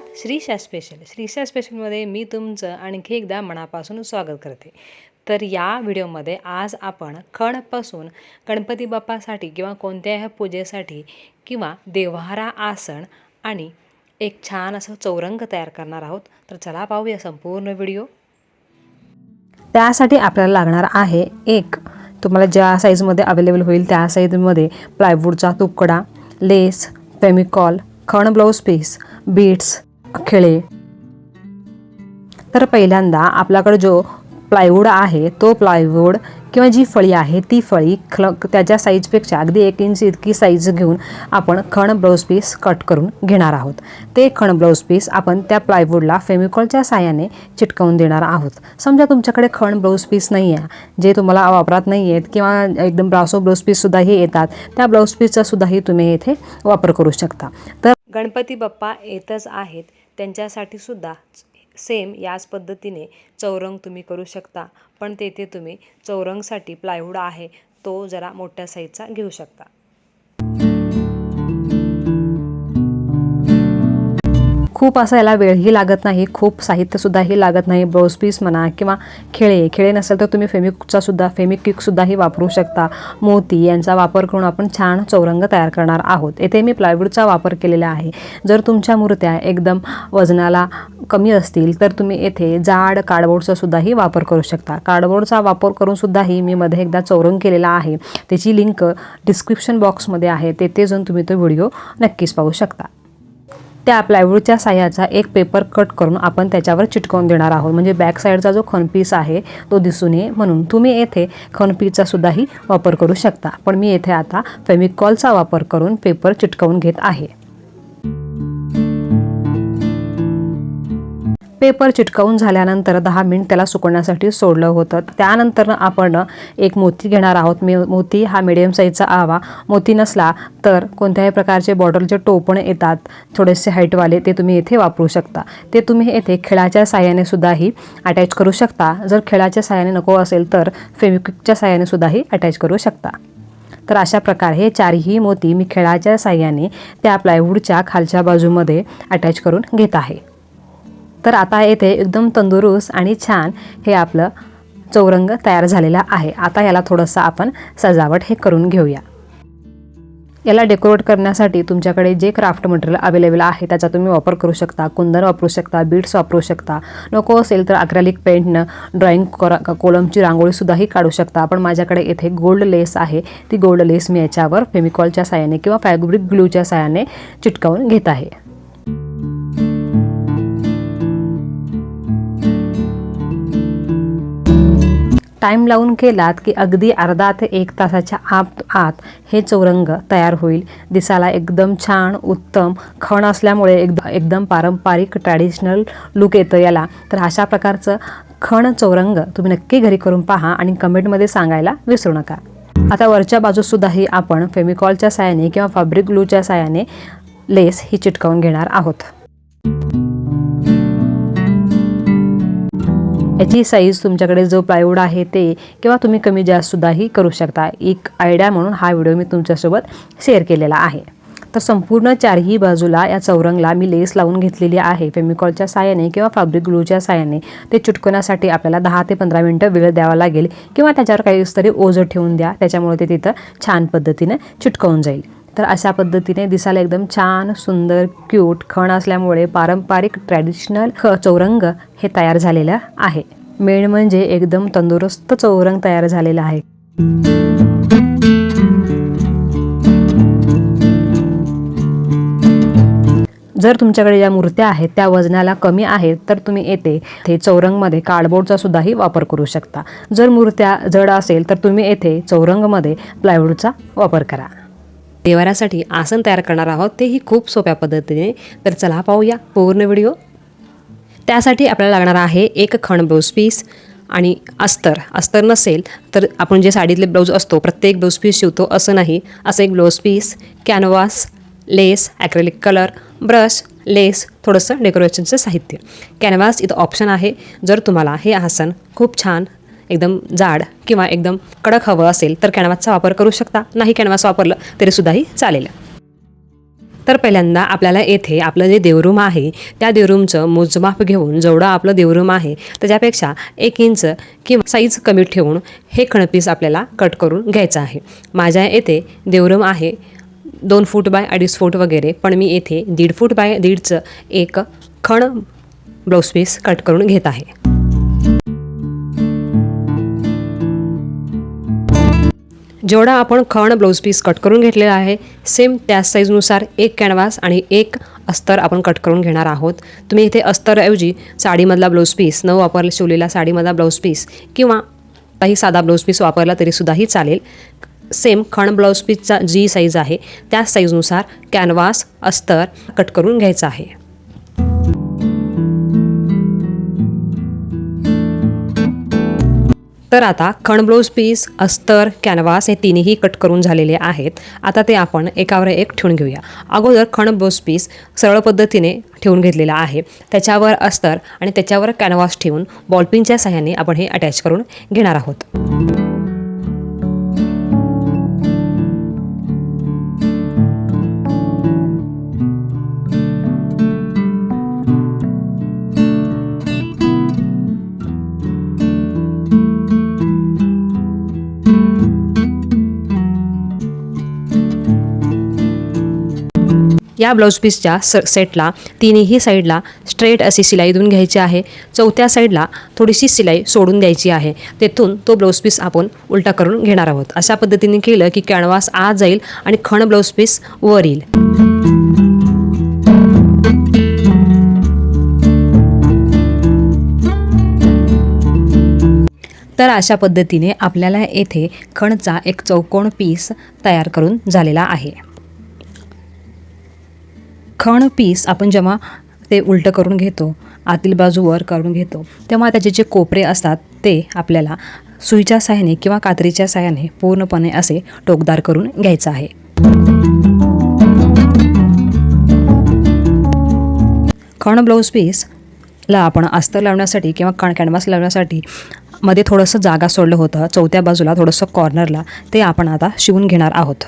आहात श्रीशा स्पेशल श्रीशा स्पेशलमध्ये मी तुमचं आणखी एकदा मनापासून स्वागत करते. तर या व्हिडिओमध्ये आज आपण खणपासून गणपती बाप्पासाठी किंवा कोणत्याही पूजेसाठी किंवा देव्हारा आसन आणि एक छान असं चौरंग तयार करणार आहोत. तर चला पाहूया संपूर्ण व्हिडिओ. त्यासाठी आपल्याला लागणार आहे एक तुम्हाला ज्या साईजमध्ये अवेलेबल होईल त्या साईजमध्ये प्लायवूडचा तुकडा लेस फेमिकॉल खण ब्लाऊज पीस बीट्स खिळे तर पहिल्यांदा आपल्याकडे जो प्लायवूड आहे तो प्लायवूड किंवा जी फळी आहे ती फळी खल त्याच्या साईजपेक्षा अगदी एक इंच इतकी साईज घेऊन आपण खण ब्लाऊज पीस कट करून घेणार आहोत. ते खण ब्लाऊज पीस आपण त्या प्लायवूडला फेमिकॉलच्या साह्याने चिटकवून देणार आहोत. समजा तुमच्याकडे खण ब्लाऊज पीस नाही आहे जे तुम्हाला वापरात नाही आहेत किंवा एकदम ब्रासो ब्लाऊज पीससुद्धाही येतात त्या ब्लाऊज पीसचासुद्धाही तुम्ही येथे वापर करू शकता. तर गणपती बाप्पा येतच आहेत. त्यांच्यासाठी सुद्धा सेम याच पद्धतीने चौरंग तुम्ही करू शकता. पण तेथे तुम्ही चौरंगसाठी प्लायवूड आहे तो जरा मोठ्या साईजचा घेऊ शकता. खूप असा याला वेळही लागत नाही खूप साहित्यसुद्धाही लागत नाही ब्लाऊज पीस म्हणा किंवा खेळे. खेळे नसेल तर तुम्ही फेमिकचा सुद्धा फेमिक्विकसुद्धाही वापरू शकता. मोती यांचा वापर करून आपण छान चौरंग तयार करणार आहोत. येथे मी प्लायवूडचा वापर केलेला आहे. जर तुमच्या मूर्त्या एकदम वजनाला कमी असतील तर तुम्ही येथे जाड कार्डबोर्डचा सुद्धाही वापर करू शकता. कार्डबोर्डचा वापर करून सुद्धाही मी मध्ये एकदा चौरंग केलेला आहे. त्याची लिंक डिस्क्रिप्शन बॉक्समध्ये आहे. तेथे जाऊन तुम्ही तो व्हिडिओ नक्कीच पाहू शकता. त्या प्लायवूडच्या साह्याचा एक पेपर कट करून आपण त्याच्यावर चिटकवून देणार आहोत. म्हणजे बॅक साईडचा जो खनपीस आहे तो दिसू नये म्हणून तुम्ही येथे खनपीसचा सुद्धाही वापर करू शकता. पण मी येथे आता फेमिकॉलचा वापर करून पेपर चिटकवून घेत आहे. पेपर चिटकवून झाल्यानंतर दहा मिनिट त्याला सुकवण्यासाठी सोडलं होतं. त्यानंतर आपण एक मोती घेणार आहोत. मे मोती हा मिडियम साईजचा आवा. मोती नसला तर कोणत्याही प्रकारचे बॉटलचे टोपण येतात. थोडेसे हाईटवाले ते तुम्ही येथे वापरू शकता. ते तुम्ही येथे खेळाच्या साह्याने सुद्धाही अटॅच करू शकता. जर खेळाच्या साह्याने नको असेल तर फेमिक्विकच्या साह्याने सुद्धाही अटॅच करू शकता. तर अशा प्रकारे हे चारही मोती मी खेळाच्या साह्याने त्या प्लायवूडच्या खालच्या बाजूमध्ये अटॅच करून घेत आहे. तर आता येथे एकदम तंदुरुस्त आणि छान हे आपलं चौरंग तयार झालेला आहे. आता याला थोडंसं आपण सजावट हे करून घेऊया. याला डेकोरेट करण्यासाठी तुमच्याकडे जे क्राफ्ट मटेरियल अवेलेबल आहे त्याचा तुम्ही वापर करू शकता कुंदन वापरू शकता बीड्स वापरू शकता. नको असेल तर अक्रॅलिक पेंटनं ड्रॉइंग कोरा कोलमची रांगोळीसुद्धाही काढू शकता. पण माझ्याकडे येथे गोल्ड लेस आहे. ती गोल्ड लेस मी याच्यावर फेमिकॉलच्या साह्याने किंवा फॅब्रिक ग्लूच्या साह्याने चिटकावून घेत आहे. टाईम लावून केलात की अगदी अर्धा ते एक तासाच्या आत आत हे चौरंग तयार होईल. दिसायला एकदम छान उत्तम खण असल्यामुळे एकदम एकदम पारंपरिक ट्रॅडिशनल लुक येतं याला. तर अशा प्रकारचं खण चौरंग तुम्ही नक्की घरी करून पहा आणि कमेंटमध्ये सांगायला विसरू नका. आता वरच्या बाजूसुद्धाही आपण फेमिकॉलच्या साहाय्याने किंवा फॅब्रिक ग्लूच्या साहाय्याने लेस ही चिटकावून घेणार आहोत. याची साईज तुमच्याकडे जो प्लायवूड आहे ते किंवा तुम्ही कमी जास्तसुद्धाही करू शकता. एक आयडिया म्हणून हा व्हिडिओ मी तुमच्यासोबत शेअर केलेला आहे. तर संपूर्ण चारही बाजूला या चौरंगला मी लेस लावून घेतलेली आहे. फेमिकॉलच्या साह्याने किंवा फॅब्रिक ग्लूच्या साह्याने ते चुटकण्यासाठी आपल्याला दहा ते पंधरा मिनटं वेळ द्यावा लागेल किंवा त्याच्यावर काहीतरी ओझं ठेवून द्या. त्याच्यामुळे ते तिथं छान पद्धतीने चिटकवून जाईल. तर अशा पद्धतीने दिसायला एकदम छान सुंदर क्यूट खण असल्यामुळे पारंपरिक ट्रॅडिशनल ख चौरंग हे तयार झालेलं आहे. मेण म्हणजे एकदम तंदुरुस्त चौरंग तयार झालेला आहे. जर तुमच्याकडे ज्या मूर्त्या आहेत त्या वजनाला कमी आहेत तर तुम्ही येथे ते चौरंगमध्ये कार्डबोर्डचा सुद्धाही वापर करू शकता. जर मूर्त्या जड असेल तर तुम्ही येथे चौरंगमध्ये प्लायवूडचा वापर करा. देवाऱ्यासाठी आसन तयार करणार आहोत. तेही खूप सोप्या पद्धतीने. तर चला पाहूया पूर्ण व्हिडिओ. त्यासाठी आपल्याला लागणार आहे एक खण ब्लाऊज पीस आणि अस्तर. अस्तर नसेल तर आपण जे साडीतले ब्लाऊज असतो प्रत्येक ब्लाऊज पीस शिवतो असं नाही. असं एक blouse piece canvas lace acrylic colour brush lace थोडंसं डेकोरेशनचं साहित्य. कॅनव्हास इथं ऑप्शन आहे. जर तुम्हाला हे आसन खूप छान एकदम जाड किंवा एकदम कडक हवं असेल तर कॅनव्हासचा वापर करू शकता. नाही कॅनव्हास वापरलं तरीसुद्धाही चालेल. तर पहिल्यांदा आपल्याला येथे आपलं जे देवरूम आहे त्या देवरूमचं मोजमाप घेऊन जेवढं आपलं देवरूम आहे त्याच्यापेक्षा एक इंच किंवा साईज कमी ठेवून हे खणपीस आपल्याला कट करून घ्यायचं आहे. माझ्या येथे देवरूम आहे दोन फूट बाय अडीच फूट वगैरे पण मी येथे दीड फूट बाय दीडचं एक खण ब्लाऊज पीस कट करून घेत आहे. जेवढा आपण खण ब्लाऊज पीस कट करून घेतलेला आहे सेम त्याच साईजनुसार एक कॅनव्हास आणि एक अस्तर आपण कट करून घेणार आहोत. तुम्ही इथे अस्तरऐवजी साडीमधला ब्लाऊज पीस न वापरला शिवलेला साडीमधला ब्लाऊज पीस किंवा काही साधा ब्लाऊज पीस वापरला तरीसुद्धाही चालेल. सेम खण ब्लाऊज पीसचा जी साईज आहे त्या साईजनुसार कॅनव्हास अस्तर कट करून घ्यायचं आहे. तर आता खण ब्लाऊज पीस अस्तर कॅनव्हास हे तिन्ही कट करून झालेले आहेत. आता ते आपण एकावर एक ठेवून घेऊया. अगोदर खण पीस सरळ पद्धतीने ठेवून घेतलेला आहे. त्याच्यावर अस्तर आणि त्याच्यावर कॅनव्हास ठेवून बॉलपिनच्या सहाय्याने आपण हे अटॅच करून घेणार आहोत. या ब्लाऊज पीसच्या स सेटला तिन्ही साईडला स्ट्रेट अशी शिलाई देऊन घ्यायची आहे. चौथ्या साईडला थोडीशी शिलाई सोडून द्यायची आहे. तेथून तो ब्लाऊज पीस आपण उलटा करून घेणार आहोत. अशा पद्धतीने केलं की कॅनव्हास आत जाईल आणि खण ब्लाऊज पीस वर येईल. तर अशा पद्धतीने आपल्याला येथे खणचा एक चौकोन पीस तयार करून झालेला आहे. खण पीस आपण जेव्हा ते उलटं करून घेतो आतील बाजू वर करून घेतो तेव्हा त्याचे जे कोपरे असतात ते आपल्याला सुईच्या साह्याने किंवा कात्रीच्या साह्याने पूर्णपणे असे टोकदार करून घ्यायचं आहे. खण ब्लाऊज पीसला आपण अस्तर लावण्यासाठी किंवा कण कॅनव्हास लावण्यासाठी मध्ये थोडंसं जागा सोडलं होतं. चौथ्या बाजूला थोडंसं कॉर्नरला ते आपण आता शिवून घेणार आहोत.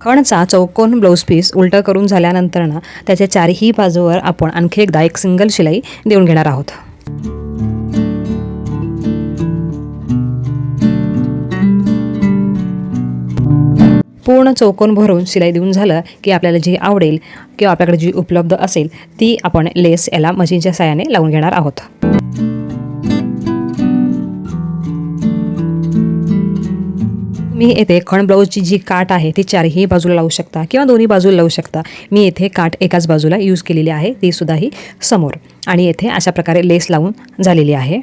खणचा चौकोन ब्लाऊज पीस उलटं करून झाल्यानंतर ना त्याच्या चारही बाजूवर आपण आणखी एकदा एक सिंगल शिलाई देऊन घेणार आहोत. पूर्ण चौकोन भरून शिलाई देऊन झालं की आपल्याला जी आवडेल किंवा आपल्याकडे जी उपलब्ध असेल ती आपण लेस याला मशीनच्या साहाय्याने लावून घेणार आहोत. मी येथे खण ब्लाऊजची जी काट आहे ती चारही बाजूला लावू शकता किंवा दोन्ही बाजूला लावू शकता. मी येथे काट एकाच बाजूला यूज केलेली आहे ती सुद्धा ही समोर. आणि येथे अशा प्रकारे लेस लावून झालेली आहे.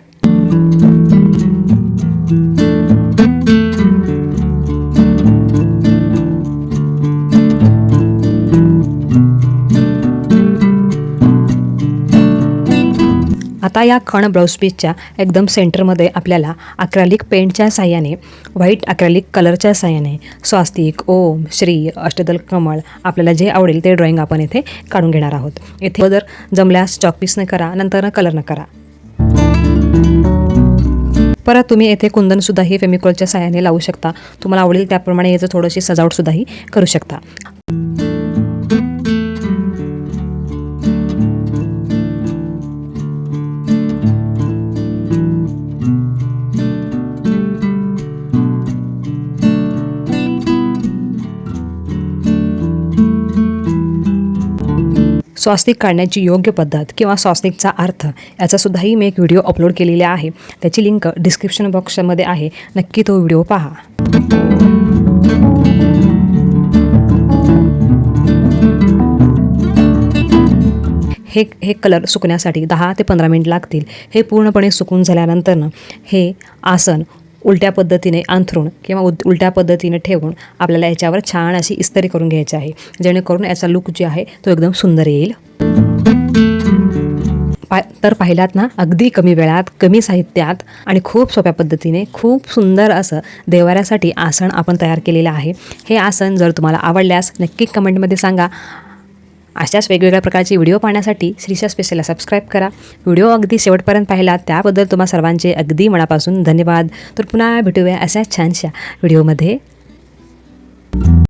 आता या खण ब्लाऊज पीसच्या एकदम सेंटरमध्ये आपल्याला अक्रॅलिक पेंटच्या साह्याने व्हाईट अक्रॅलिक कलरच्या साह्याने स्वास्तिक ओम श्री अष्टदल कमळ आपल्याला जे आवडेल ते ड्रॉइंग आपण इथे काढून घेणार आहोत. इथे जर जमल्यास चॉकपीसने करा नंतर कलरनं करा. परत तुम्ही येथे कुंदनसुद्धाही फेमिकॉलच्या साह्याने लावू शकता. तुम्हाला आवडेल त्याप्रमाणे याचं थोडीशी सजावटसुद्धाही करू शकता. स्वास्तिक काढण्याची योग्य पद्धत किंवा स्वास्तिकचा अर्थ याचासुद्धाही मी एक व्हिडिओ अपलोड केलेला आहे. त्याची लिंक डिस्क्रिप्शन बॉक्समध्ये आहे. नक्की तो व्हिडिओ पहा. हे हे कलर सुकण्यासाठी दहा ते पंधरा मिनिट लागतील. हे पूर्णपणे सुकून झाल्यानंतरनं हे आसन उलट्या पद्धतीने अंथरून किंवा उद उलट्या पद्धतीने ठेवून आपल्याला याच्यावर छान अशी इस्तरी करून घ्यायची आहे. जेणेकरून याचा लुक जे आहे तो एकदम सुंदर येईल. पा तर पाहिलात ना अगदी कमी वेळात कमी साहित्यात आणि खूप सोप्या पद्धतीने खूप सुंदर असं देवाऱ्यासाठी आसन आपण तयार केलेलं आहे. हे आसन जर तुम्हाला आवडल्यास नक्की कमेंटमध्ये सांगा. अशाच वेगवेगळ्या प्रकारचे व्हिडिओ पाहण्यासाठी श्रीशा स्पेशलला सबस्क्राईब करा. व्हिडिओ अगदी शेवटपर्यंत पाहिला त्याबद्दल तुम्हा सर्वांचे अगदी मनापासून धन्यवाद. तर पुन्हा भेटूया अशा छानशा व्हिडिओमध्ये.